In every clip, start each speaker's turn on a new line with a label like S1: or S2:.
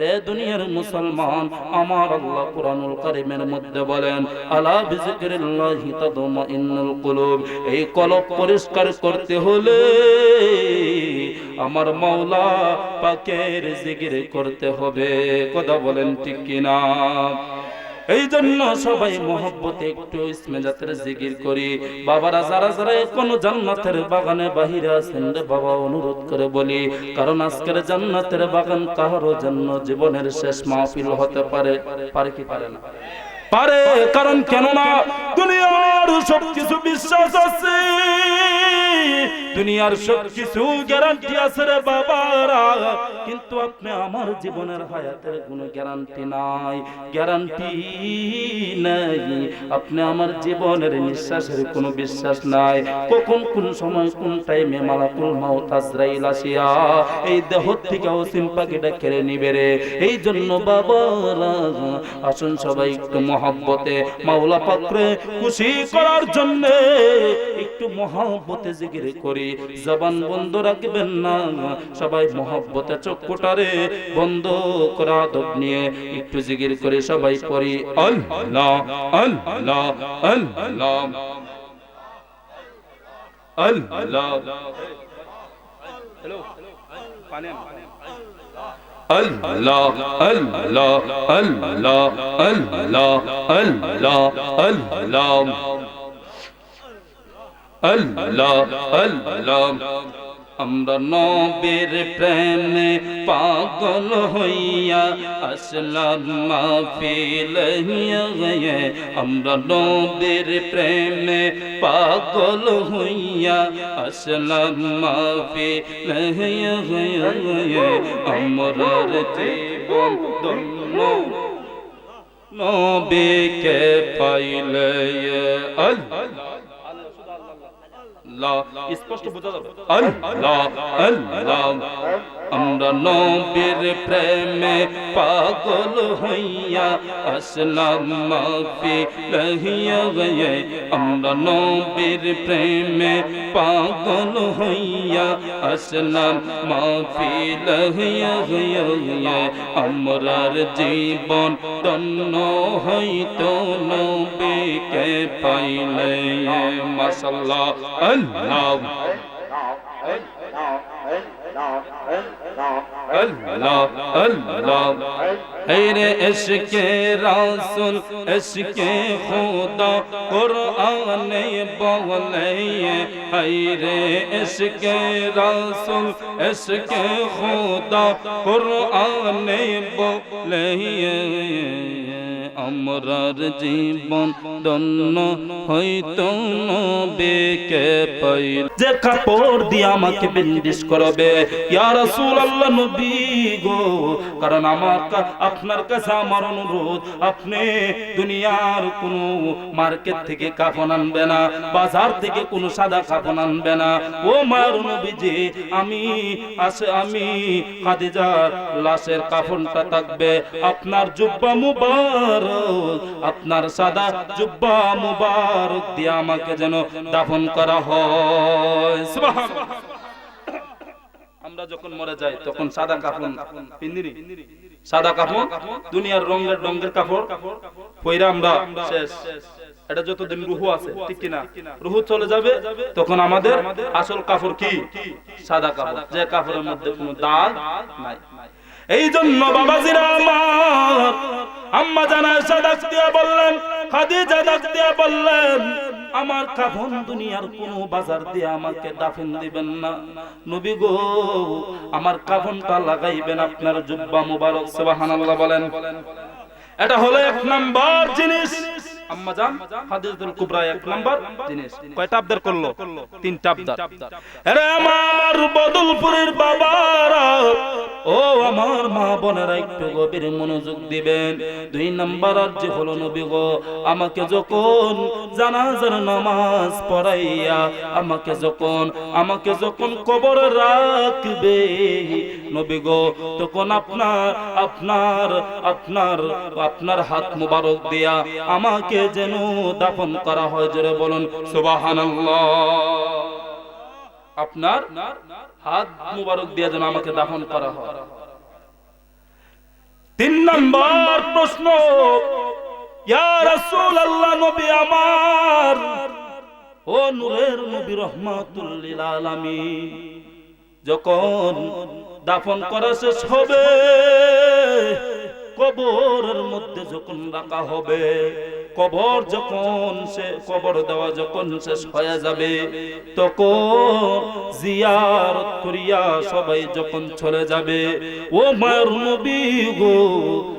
S1: রে দুনিয়ার মুসলমান, আমার আল্লাহ মধ্যে বলেন, আলা বিজিকিরিল্লাহি তাদমাইন্নুল কুলুব। এই কলব পরিষ্কার করতে হলে আমার মাওলা পাকের জিকির করতে হবে। কথা বলেন ঠিক কিনা? এই জন্য সবাই মহব্বতে একটু ইসমে জাতের জিকির করি। বাবারা যারা যারা কোন জান্নাতের বাগানে বাহিরে আছেন রে বাবা, অনুরোধ করে বলি, কারণ আজকের জান্নাতের বাগান কাহারও জন্য জীবনের শেষ মাহফিল হতে পারে পারে কি পারে না? পারে, কারণ কেননা দুনিয়ার সব কিছু বিশ্বাস আছে। দুনিয়ার সব কিছু গ্যারান্টি আছে রে বাবারা। কিন্তু আপনি আমার জীবনের হায়াতের কোনো গ্যারান্টি নাই গ্যারান্টি নাই। আপনি আমার জীবনের নিঃশ্বাসের কোনো বিশ্বাস নাই। কখন কোন সময় কোন টাইমে মালাকুল মাউত আজরাইল আসিয়া এই দেহ থেকে অসীম পাখিটা কেড়ে নিবে রে। এই জন্য বাবারা, আসুন সবাই একটু মহব্বতে, মাওলা পাকরে খুশি করার জন্য একটু মহব্বতে জিকির করি। জবান বন্ধ রাখবেন না সবাই মহব্বতে চক্ষুটারে বন্ধ করা দব নিয়ে একটু জিকির করে সবাই পড়ি আল্লাহ আল্লাহ আল্লাহ আল্লাহ হ্যালো পানি আল্লাহ আল্লাহ আল্লাহ আল্লাহ আল্লাহ আল্লাহ আল্লাহ আল্লাহ, আমরা নবীর প্রেমে পাগল হইয়া আসলাম মাহফিল হইয়া আমরা নবীর প্রেমে পাগল হইয়া আসলাম মাহফিল হইয়া আমরার জীবন ধন্য। নবীকে পাইলে আল্লাহ। আল্লাহ স্পষ্ট বোঝা যাবে। আল্লাহ আল্লাহ, আমরা নবীর প্রেমে পাগল হইয়া আসলাম, মাফি রহিয়া গয়ে আমরা নবীর প্রেমে পাগল হইয়া আসলাম, মাফি রহিয়া হইয়া আমরার জীবন তন্ন হইতো নবীকে পাইলে। মাশাল্লাহ আল্লাহ আল্লাহ আল্লাহ। اللہ اللہ خیر عشق رسول عشق خدا قرآن بولے خیر عشق رسول عشق خدا قرآن بولے আমরার জীবন দন্ন হইতো নবেকে পাইল। যে কাপড় দিয়ে আমাকে বিন্দিশ করবে, ইয়া রাসূলুল্লাহ নবী। গো। কারণ আমার আপনার কাছে আমার অনুরোধ, আপনি দুনিয়ার কোনো মার্কেট থেকে কাফন আনবে না, বাজার থেকে কোনো সাদা কাফন আনবে না। ও মায়ের নবীজি, আমি আছে আমি খাদিজার লাশের কাফনটা থাকবে। আপনার জুব্বা মুবারক, আপনার সাদা জুব্বা মুবারক দিয়ে আমাকে যেন দাফন করা হয়। সুবহানাল্লাহ। আমরা যখন মরে যাই, তখন সাদা কাফন, পিন্দিরি। সাদা কাপড় দুনিয়ার রঙের রঙের কাপড়। পয়রা আমরা শেষ। এটা যতদিন রুহু আছে, ঠিক কিনা? রুহু চলে যাবে, তখন আমাদের আসল কাপড় কি? সাদা কাপড়। যে কাপড়ের মধ্যে কোনো দাগ নাই। এই জন্য বাবাজিরা আমার আম্মা জানা সাদাক দিয়া বললেন, খাদিজা ডাক দিয়া বললেন আমার কাফন দুনিয়ার কোন বাজার দিয়ে আমাকে দাফন দিবেন না। নবী গো, আমার কাফনটা লাগাইবেন আপনার জুব্বা মুবারক, সুবহানাল্লাহ বলেন। এটা হলো এক নাম্বার জিনিস। মনোযোগ দিবেন। দুই নাম্বার হলো, নবী গো, আমাকে যখন জানাজার নামাজ পড়াইয়া আমাকে যখন আমাকে যখন কবর রাখবে, নবী গো, তখন আপনার আপনার আপনার আপনার হাত মুবারক দিয়া আমাকে যেন দাফন করা হয়। জোরে বলুন, সুবহানাল্লাহ। আপনার হাত মুবারক দিয়ে যেন আমাকে দাফন করা হয়। নাম্বার প্রশ্ন নবী আমার নবী যখন দাফন করা শেষ হবে, কবরের মধ্যে যখন রাখা হবে কবর যখন সে, কবর দেওয়া যখন শেষ হয়ে যাবে, তখন জিয়ার করিয়া সবাই যখন চলে যাবে, ও মায়ের নবী গো,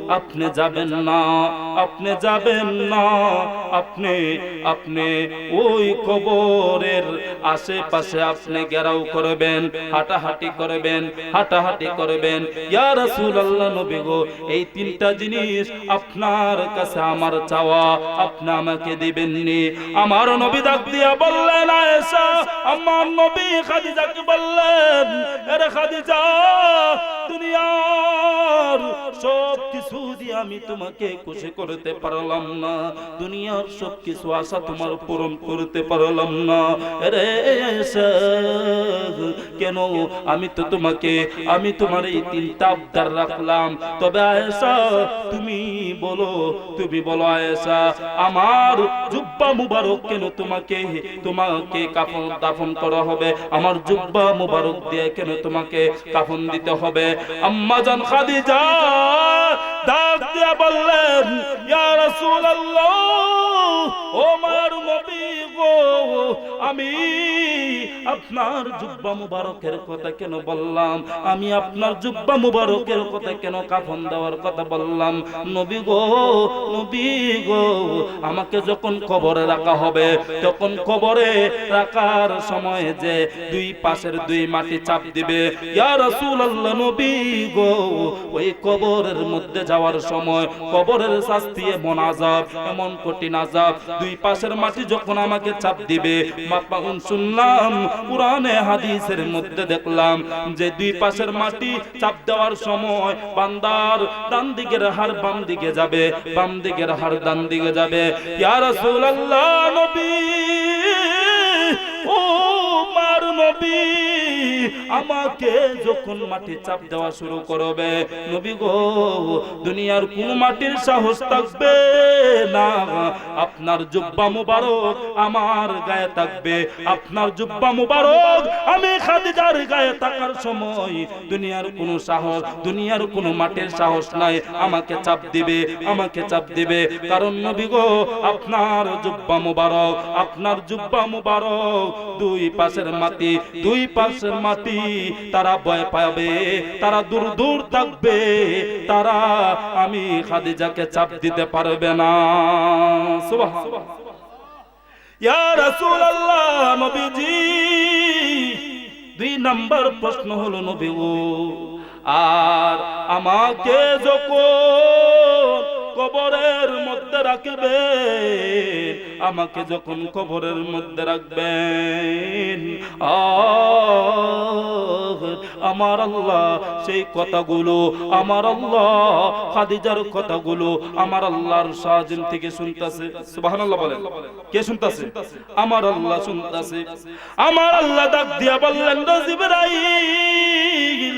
S1: আপনি যাবেন না। আপনি যাবেন না। আপনি আপনি ওই কবরের আশেপাশে আপনি গেরাও করবেন, হাঁটাহাঁটি করবেন হাঁটাহাঁটি করবেন। ইয়া রাসূলুল্লাহ নবী গো, এই তিনটা জিনিস আপনার কাছে আমার চাওয়া, আপনি আমাকে দিবেননি। আমার নবী ডাক দিয়া বললেন, আয়েশা, আমার নবী খাদিজাকে বললেন, আরে খাদিজা দুনিয়ার সব কিছু দিয়ে আমি তোমাকে খুশি করতে পারলাম না। দুনিয়ার সব কিছু আশা তোমার পূরণ করতে পারলাম না। রে কেন? আমি তো তোমাকে, আমি তোমার এই তিনটা আবদার রাখলাম। তবে আয়েশা, তুমি বলো তুমি বলো আয়েশা, আমার জুব্বা মুবারক কেন তোমাকে তোমাকে কাফন, দাফন করা হবে? আমার জুব্বা মুবারক দিয়ে কেন তোমাকে কাফন দিতে হবে? আম্মা জান খাদিজা ডাক দিয়া বললেন ইয়া রাসূলুল্লাহ ও আমার নবী গো আমি আপনার জুব্বা মুবারকের কথা কেন বললাম? আমি আপনার জুব্বা মুবারকের কথা কেন কাফন দেওয়ার কথা বললাম? নবী গো নবী গো, আমাকে যখন কবরে রাখা হবে, তখন কবরে রাখার সময় যে দুই পাশের দুই মাটি চাপ দিবে, ইয়া রাসূলুল্লাহ নবী গো, ওই কবরের মধ্যে যাওয়ার সময় কবরের শাস্তি এমন আযাব, এমন কঠিন আযাব। দুই পাশের মাটি যখন আমাকে চাপ দিবে মাপাউন শুনলাম কোরআনে, হাদিসের মধ্যে দেখলাম যে দুই পাশের মাটি চাপ দেওয়ার সময় বান্দার ডান দিকের হার বাম দিকে যাবে, বাম দিকের হার ডান দিকে যাবে। ইয়া রাসূলুল্লাহ নবী, ও মার নবী আমাকে যখন মাটি চাপ দেওয়া শুরু করবে, নবী গো, দুনিয়ার কোন মাটির সাহস থাকবে না। আপনার জুব্বা মুবারক আমার গায়ে থাকবে। আপনার জুব্বা মুবারক আমি খাদিজার গায়ে থাকার সময় দুনিয়ার কোন সাহস, দুনিয়ার কোন মাটির সাহস নাই। আমাকে চাপ দিবে, আমাকে চাপ দিবে। কারণ নবী গো, আপনার জুব্বা মুবারক, আপনার জুব্বা মুবারক দুই পাশের মাটি, দুই পাশের মাটি তারা ভয় পাবে তারা দূর দূর থাকবে তারা আমি খাদিজাকে চাপ দিতে পারবে না। নবীজি দুই নাম্বার প্রশ্ন হলো নবী ও আর আমাকে যখন কবরের মধ্যে রাখবে আমাকে যখন কবরের মধ্যে রাখবেন আহ, আমার আল্লাহ, সেই কথাগুলো আমার আল্লাহ, খাদিজার কথাগুলো আমার আল্লাহর সাজিন থেকে শুনতাছে। সুবহানাল্লাহ বলেন। কে শুনতাছে? আমার আল্লাহ শুনতাছে। আমার আল্লাহ ডাক দিয়া বললেন জিবরাইল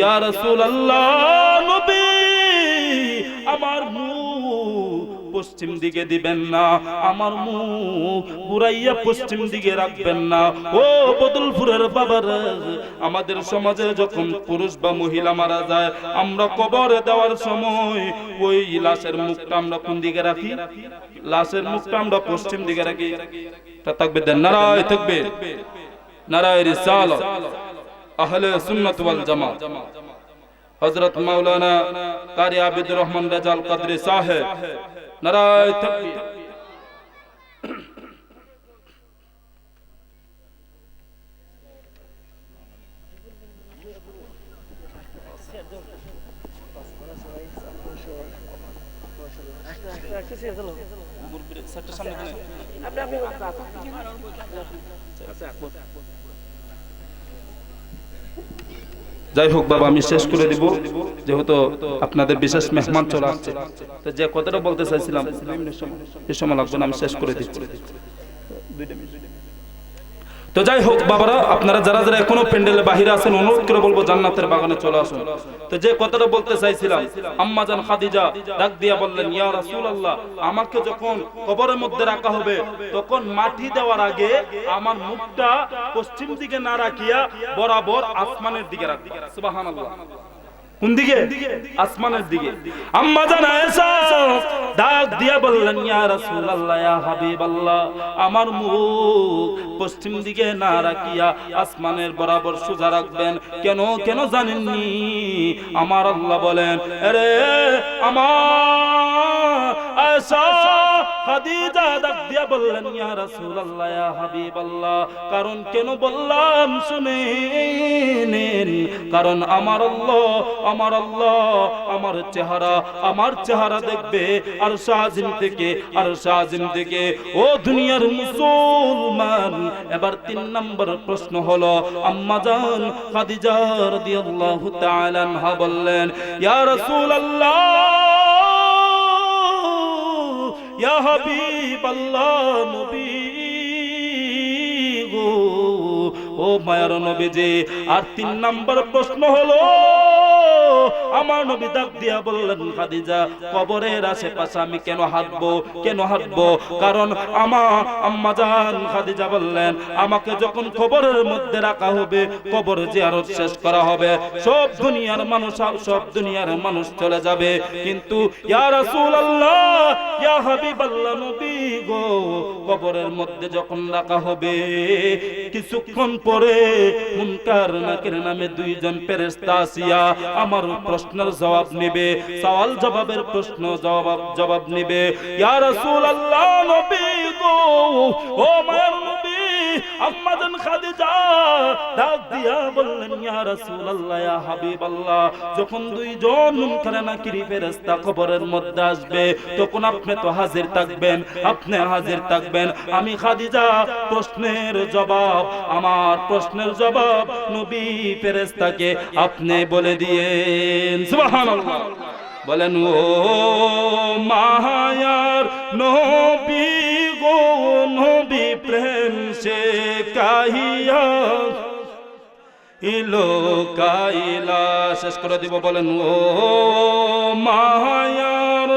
S1: ইয়া রাসূলুল্লাহ আমার পশ্চিম দিকে দিবেন না, আমার মুখ ঘুরাইয়া পশ্চিম দিকে রাখবেন না। ও বদলপুরের বাবার, আমাদের সমাজে যখন পুরুষ বা মহিলা মারা যায়, আমরা কবরে দেওয়ার সময় ওই লাশের মুখটা আমরা কোন দিকে রাখি? লাশের মুখটা আমরা পশ্চিম দিকে রাখি। তা থাকবে নারায় থাকবে। নারায় আহলে সুন্নাত ওয়াল জামাত হযরত মাওলানা কারি আবিদুর রহমান রাজাল কাদরি সাহেব নারায় তাকবীর যাই হোক বাবা, আমি শেষ করে দিব। যেহেতু আপনাদের বিশেষ মেহমান চলে আসছে। তো যে কথাটা বলতে চাইছিলাম এ সময় লাগবে না, আমি শেষ করে দিচ্ছি। তো যাই হোক, বাবারা, আপনারা যারা যারা এখনও প্যান্ডেলের বাহিরে আছেন, অনুরোধ করে বলব জান্নাতের বাগানে চলে আসুন। তো যে কথাটা বলতে চাইছিলাম আম্মাজান খাদিজা ডাক দিয়া বললেন, ইয়া রাসূলুল্লাহ, আমাকে যখন কবরের মধ্যে রাখা হবে, তখন মাটি দেওয়ার আগে আমার মুখটা পশ্চিম দিকে না রাখিয়া বরাবর আসমানের দিকে রাখবে। সুবহানাল্লাহ। কোন দিকে? আসমানের দিকে। আম্মা জান আয়েশা ডাক দিয়া বললেন, ইয়া রাসূলুল্লাহ, ইয়া হাবিবাল্লাহ, আমার মুখ পশ্চিম দিকে না রাখিয়া আসমানের বরাবর সোজা রাখবেন। কেন কেন জানেননি? আমার আল্লাহ বলেন, আরে, আমার কারণ কেন বললাম, শুনেন। কারণ আমার আল্লাহ আমার আল্লাহ, আমার চেহারা আমার চেহারা দেখবে আর শাহিম থেকে, আর শাহিম থেকে। ও দুনিয়ার মুসলমান, এবার তিন নম্বর প্রশ্ন হলো, আম্মা জান খাদিজা রাদিয়াল্লাহু তাআলা বললেন, ইয়া রাসূলুল্লাহ ইয়া নবী গো। ও মায়ার নবীজি আর তিন নাম্বার প্রশ্ন হলো আমার নবী ডাক দিয়া বললেন, খাদিজা, কবরের আশেপাশে আমি কেন হাঁটবো? কেন হাঁটবো? কারণ আমার আম্মা জান খাদিজা বললেন, আমাকে যখন কবরের মধ্যে রাখা হবে, কবর জিয়ারত শেষ করা হবে। সব দুনিয়ার মানুষ, সব দুনিয়ার মানুষ চলে যাবে। কিন্তু ইয়া রাসূলুল্লাহ, ইয়া হাবিবাল্লাহ নবী গো, কবরের মধ্যে যখন রাখা হবে, কিছুক্ষণ পরে মুনকার নাকির নামে দুইজন ফেরেশতা আসিয়া আমার প্রশ্নের জবাব নেবে, সওয়াল জবাবের প্রশ্ন জবাব জবাব নেবে। ইয়া রাসূলুল্লাহ নবী গো, ও মায়ের নবী আম্মাজান খাদিজা, ডাক দিয়া বললেন, ইয়া রাসূলুল্লাহ, ইয়া হাবিবাল্লাহ, যখন দুইজন ফেরেশতা কবরের মধ্যে আসবে, তখন আপনি তো হাজির থাকবেন, আপনি হাজির থাকবেন। আমি খাদিজা, প্রশ্নের জবাব, আমার প্রশ্নের জবাব নবী ফেরেশতাকে আপনি বলে দিয়েন। সুবহানাল্লাহ। বলেন, ও মায়ার নবী সে কাহিয়া ইলো কাইলা শেষ করে দিব বলেন, ও মায়ার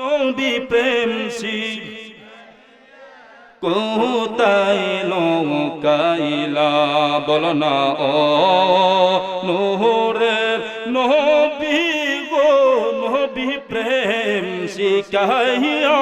S1: নবী প্রেম সি কোথায় কাইলা বল না, ও নোহরের নবী গো, নবী প্রেম শিকাইয়া